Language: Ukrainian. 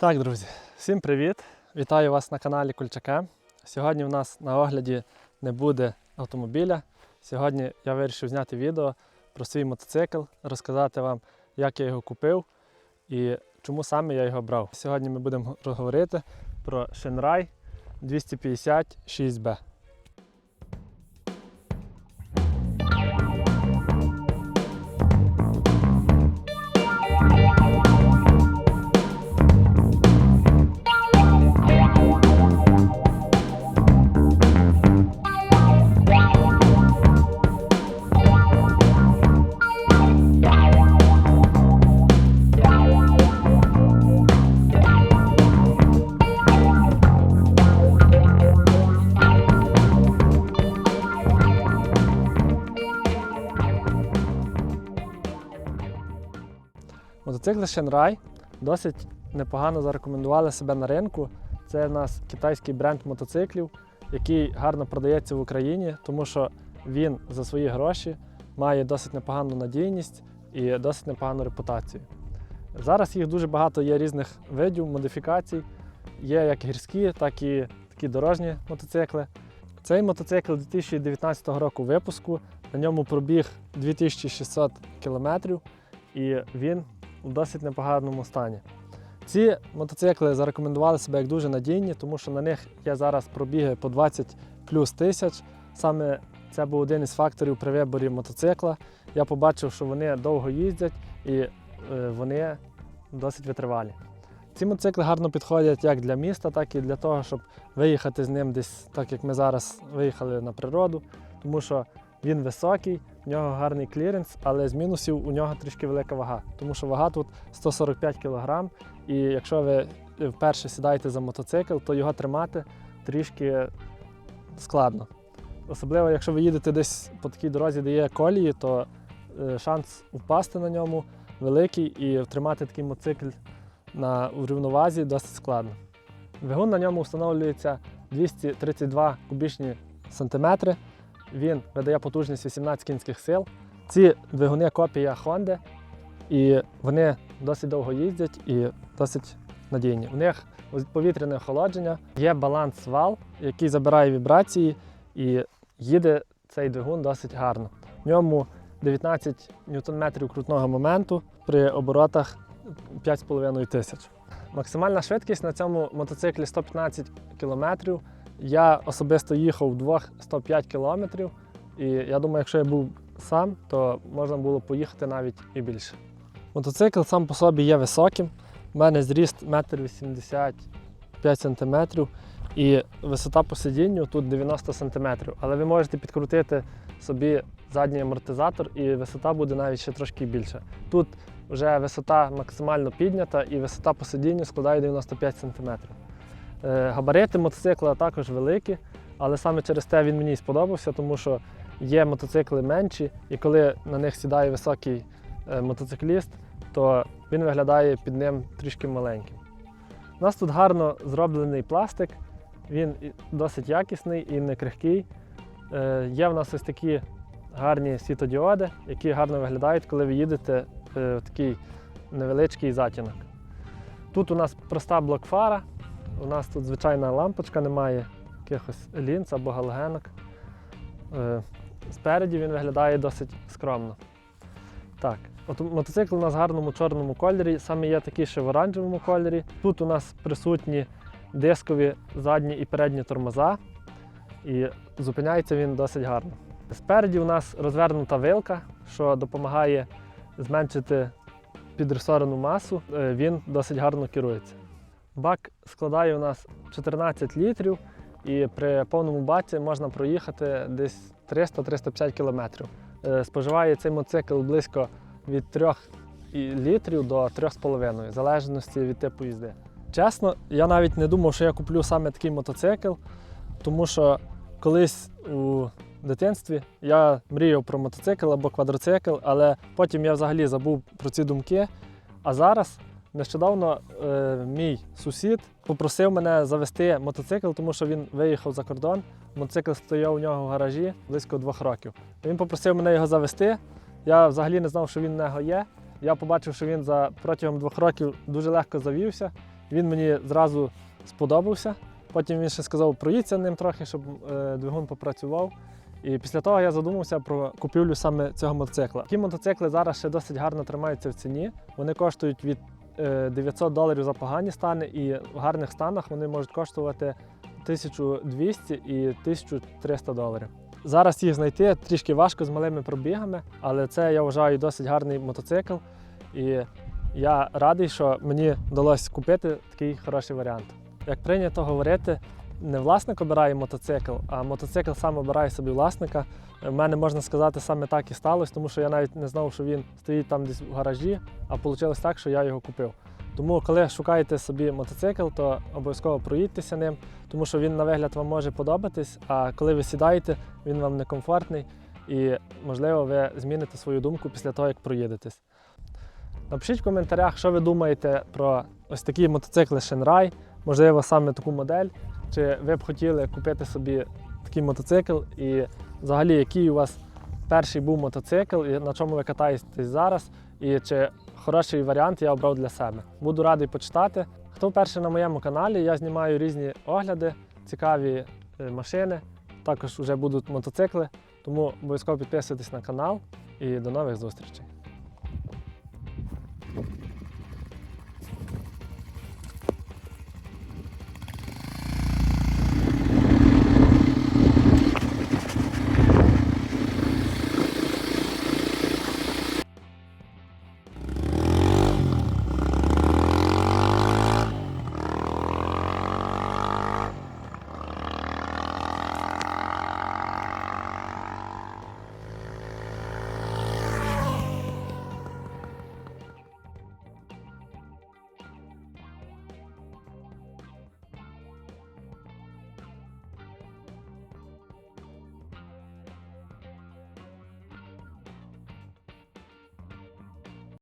Так, друзі, всім привіт! Вітаю вас на каналі Кульчака. Сьогодні в нас на огляді не буде автомобіля. Сьогодні я вирішив зняти відео про свій мотоцикл, розказати вам, як я його купив і чому саме я його брав. Сьогодні ми будемо говорити про Shinrai 256B. Мотоцикли Shinrai досить непогано зарекомендували себе на ринку. Це в нас китайський бренд мотоциклів, який гарно продається в Україні, тому що він за свої гроші має досить непогану надійність і досить непогану репутацію. Зараз їх дуже багато є різних видів, модифікацій. Є як гірські, так і такі дорожні мотоцикли. Цей мотоцикл 2019 року випуску. На ньому пробіг 2600 кілометрів, і він у досить непоганому стані. Ці мотоцикли зарекомендували себе як дуже надійні, тому що на них є зараз пробіги по 20 плюс тисяч. Саме це був один із факторів при виборі мотоцикла. Я побачив, що вони довго їздять і е, вони досить витривалі. Ці мотоцикли гарно підходять як для міста, так і для того, щоб виїхати з ним десь, так як ми зараз виїхали на природу, тому що він високий, в нього гарний кліренс, але з мінусів у нього трішки велика вага, тому що вага тут 145 кг, і якщо ви вперше сідаєте за мотоцикл, то його тримати трішки складно. Особливо, якщо ви їдете десь по такій дорозі, де є колії, то е, шанс впасти на ньому великий і тримати такий мотоцикл на рівновазі досить складно. Двигун на ньому встановлюється 232 кубічні сантиметри. Він видає потужність 18 кінських сил. Ці двигуни копія Honda, і вони досить довго їздять і досить надійні. У них повітряне охолодження, є баланс вал, який забирає вібрації, і їде цей двигун досить гарно. В ньому 19 ньютон-метрів крутного моменту при оборотах 5,5 тисяч. Максимальна швидкість на цьому мотоциклі 115 км. Я особисто їхав вдвох 105 км, і я думаю, якщо я був сам, то можна було поїхати навіть і більше. Мотоцикл сам по собі є високим. У мене зріст 1,85 см і висота по сидінню тут 90 см. Але ви можете підкрутити собі задній амортизатор, і висота буде навіть ще трошки більша. Тут вже висота максимально піднята і висота по сидінню складає 95 см. Е, Габарити мотоцикла також великі, але саме через те він мені сподобався, тому що є мотоцикли менші, і коли на них сідає високий е, мотоцикліст, то він виглядає під ним трішки маленьким. У нас тут гарно зроблений пластик, він досить якісний і не крихкий. Е, Є в нас ось такі гарні світодіоди, які гарно виглядають, коли ви їдете в такий невеличкий затінок. Тут у нас проста блокфара, у нас тут звичайна лампочка, немає якихось лінз або галогенок. Е, Спереді він виглядає досить скромно. Так, от мотоцикл у нас в гарному чорному кольорі, саме є такий ще в оранжевому кольорі. Тут у нас присутні дискові задні і передні тормоза, і зупиняється він досить гарно. Спереді у нас розвернута вилка, що допомагає зменшити підресорену масу. Е, Він досить гарно керується. Бак складає у нас 14 літрів, і при повному баці можна проїхати десь 300-350 кілометрів. Е, Споживає цей мотоцикл близько від 3 літрів до 3,5, в залежності від типу їзди. Чесно, я навіть не думав, що я куплю саме такий мотоцикл, тому що колись у дитинстві я мріяв про мотоцикл або квадроцикл, але потім я взагалі забув про ці думки. А зараз нещодавно е, мій сусід попросив мене завести мотоцикл, тому що він виїхав за кордон. Мотоцикл стояв у нього в гаражі близько двох років. Він попросив мене його завести. Я взагалі не знав, що він в нього є. Я побачив, що він за протягом двох років дуже легко завівся Він мені зразу сподобався. Потім він ще сказав, проїдься ним трохи, щоб е, двигун попрацював. І після того я задумався про купівлю саме цього мотоцикла. Ті мотоцикли зараз ще досить гарно тримаються в ціні. Вони коштують від 900 доларів за погані стани, і в гарних станах вони можуть коштувати 1200 і 1300 доларів. Зараз їх знайти трішки важко з малими пробігами, але це я вважаю досить гарний мотоцикл. І я радий, що мені вдалося купити такий хороший варіант. Як прийнято говорити, не власник обирає мотоцикл, а мотоцикл сам обирає собі власника. У мене можна сказати, саме так і сталося, тому що я навіть не знав, що він стоїть там десь в гаражі, а вийшло так, що я його купив. Тому, коли шукаєте собі мотоцикл, то обов'язково проїдьтеся ним, тому що він на вигляд вам може подобатись, а коли ви сідаєте, він вам некомфортний і, можливо, ви зміните свою думку після того, як проїдетесь. Напишіть в коментарях, що ви думаєте про ось такі мотоцикли Shenrai, можливо, саме таку модель, чи ви б хотіли купити собі такий мотоцикл, і взагалі, який у вас перший був мотоцикл, і на чому ви катаєтесь зараз, і чи хороший варіант я обрав для себе. Буду радий почитати. Хто вперше на моєму каналі, я знімаю різні огляди, цікаві е, машини. Також вже будуть мотоцикли, тому обов'язково підписуйтесь на канал і до нових зустрічей.